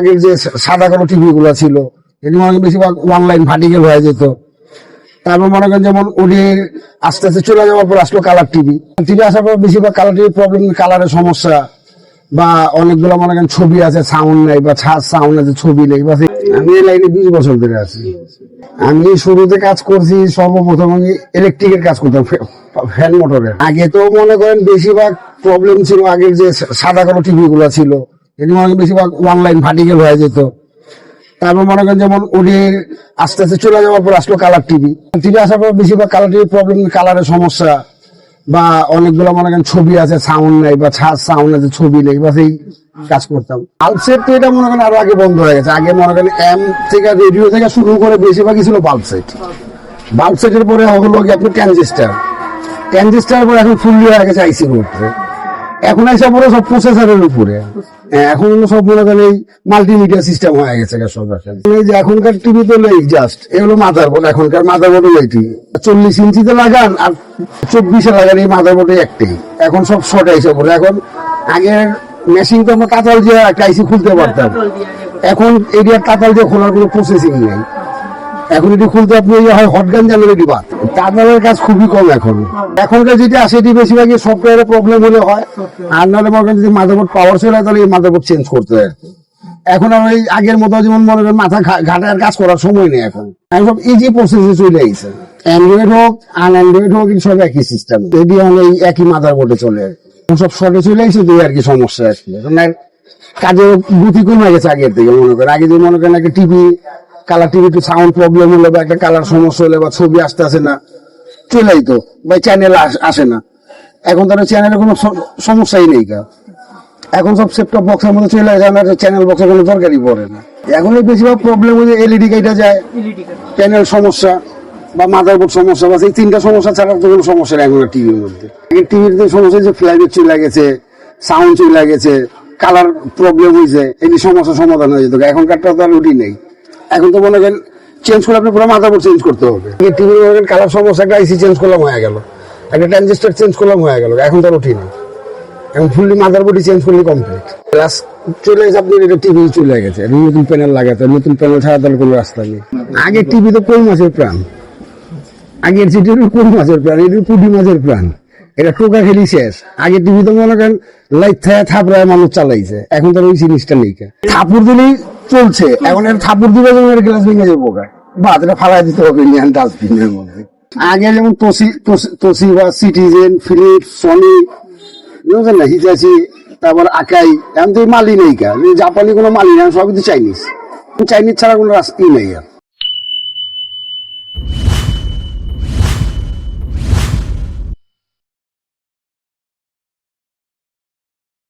আগের যে সাদা কালো টিভি গুলো ছিল এটি মনে করেন বেশিরভাগ অনলাইন ভার্টিকেল হয়ে যেত। তারপর মনে করেন যেমন ওডি আস্তে আস্তে চলে যাওয়ার পর আসলো কালার টিভি টিভি আসার পর বেশিরভাগ কালার টিভি প্রবলেম কালারের সমস্যা বা অনেকগুলো মনে করেন ছবি আছে সাউন্ড নাই বা সাউন্ড আছে, ছবি নেই বা আমি এই লাইনে বিশ বছর ধরে আছি। আমি শুরুতে কাজ করছি, সর্বপ্রথম আমি ইলেকট্রিকের কাজ করতাম ফ্যান মোটরের আগে তো মনে করেন বেশিরভাগ প্রবলেম ছিল আগের যে সাদা কালো টিভি গুলো ছিল এটি মনে করেন বেশিরভাগ অনলাইন ভার্টিকেল হয়ে যেত। তারপর মনে করেন যেমন ওডি আস্তে আস্তে চলে যাওয়ার পর আসলো কালার টিভি টিভি আসার পর বেশিরভাগ কালার টিভি প্রবলেম কালারের সমস্যা বা অনেকগুলো মনে করেন ছবি আছে সাউন্ড নাই বা সাউন্ড আছে, ছবি নেই বা সেই কাজ করতাম। বাল্বসেট তো এটা মনে করেন আরও আগে বন্ধ হয়ে গেছে। আগে মনে করেন এম থেকে রেডিও থেকে শুরু করে বেশিরভাগই ছিল বাল্ব সেট বাল্ব সেটের পরে হলো কি আপনি ট্রানজিস্টার ট্রানজিস্টার পরে এখন ফুললি হয়ে গেছে আইসি করতে এখন এসে পরে সব প্রসেসরের উপরে। হ্যাঁ, এখন সব মনে করেন এই মাল্টিমিডিয়া সিস্টেম হয়ে গেছে সব এখন। এই যে এখনকার টিভি তো নেই জাস্ট এগুলো মাদার বোর্ড এখনকার মাদার বোর্ড এই টিভি চল্লিশ ইঞ্চিতে লাগান আর চব্বিশে লাগান এই মাদার বোর্ডে একটাই। এখন সব শর্ট এসে পড়ে। এখন আগের মেশিন তো আমরা তাতাল দিয়ে একটা আইসি খুলতে পারতাম। এখন এরিয়ার কাতাল দিয়ে খোলার কোনো প্রসেসিং নেই। এখন এটি খুলতে আপনি হয় হটগান জানেন এটি বাদ? তাতালের কাজ খুবই কম এখন। এখনকার যেটি আসে এটি বেশিরভাগই সফটওয়্যারের প্রবলেম হলে হয়, আর নাহলে মনে যদি মাদারবোর্ড পাওয়ার চলে যায় তাহলে এই মাদারবোর্ড চেঞ্জ করতে হয় এখন আর ওই আগের মতো যেমন মনে করেন মাথা ঘাটার কাজ করার সময় নেই এখন। এখন সব ইজি প্রসেসে চলে আইছে। অ্যান্ড্রয়েড হোক আন অ্যান্ড্রয়েড হোক সব একই সিস্টেম এটি মানে এই একই মাদারবোর্ডে চলে সব শর্টে চলে আইছে, দুই আর কি সমস্যা আর কাজের গতি কমে গেছে আগের থেকে, মনে করেন। আগে যে মনে করেন একটা TV colour TV sound problem হলে বা একটা কালার সমস্যা হলে বা ছবি আসতে আসে না। চলেই তো, বা চ্যানেল আসে না। এখন তার চ্যানেলের কোনো সমস্যাই নেই কা এখন সব সেটটপ বক্সের মধ্যে চলে যায় না চ্যানেল বক্সের কোনো দরকারই পড়ে না। এখন এই বেশিরভাগ প্রবলেম হচ্ছে এলইডি কেটে যায় প্যানেল সমস্যা বা মাদারবোর্ড সমস্যা, বা এই তিনটা সমস্যা ছাড়া তো কোনো সমস্যা নেই এখন টিভির মধ্যে। আগে টিভির যে সমস্যা যে ফ্লাইবেট চলে গেছে সাউন্ড চলে গেছে কালার প্রবলেম হয়েছে এই সমস্যার সমাধান হয়ে যেত এখনকারটা তো আর ওটি নেই। এখন তো মনে করেন চেঞ্জ করলে আপনি পুরো মাদারবোর্ড চেঞ্জ করতে হবে। টিভির মনে করেন কালার সমস্যা, একটা আইসি চেঞ্জ করলাম হয়ে গেল। একটা ট্রানজিস্টার চেঞ্জ করলাম হয়ে গেল। এখন তো ওটি নেই। এখন ফুললি মাদারবোর্ডই চেঞ্জ করলে কমপ্লিট প্লাস চলে গেছে আপনি এটা টিভি চলে গেছে। নতুন প্যানেল লাগাতে নতুন প্যানেল ছাড়া তাহলে কোনো রাস্তা নেই। আগে টিভি তো কই মাছের প্রাণ? আগের সিটি কই মাছের প্রাণ? এটা পুটি মাছের প্রাণ। এটা টোকা খেলি শেষ। আগে টিভি তো মনে করেন লাইট থাকা থাপড়ায় মানুষ চালাইছে। এখন তো আর ওই জিনিসটা নেই। থাপুর দিলেই চলছে। এখন এর ঠাকুর দিবে যেমন এর গ্লাস ভেঙে যাব বা এটা ফালাই দিতে হবে ইন্ডিয়ান ডাস্টবিনের মধ্যে। আগে যেমন তোসি বা সিটিজেন ফিলিপ সনি বুঝলেন না হিতাচি তারপর আকাই এখন তো মালি নেই কা। জাপানি কোনো মালি না সবই তো চাইনিজ চাইনিজ ছাড়া কোনো রাস্তাই নেই আর।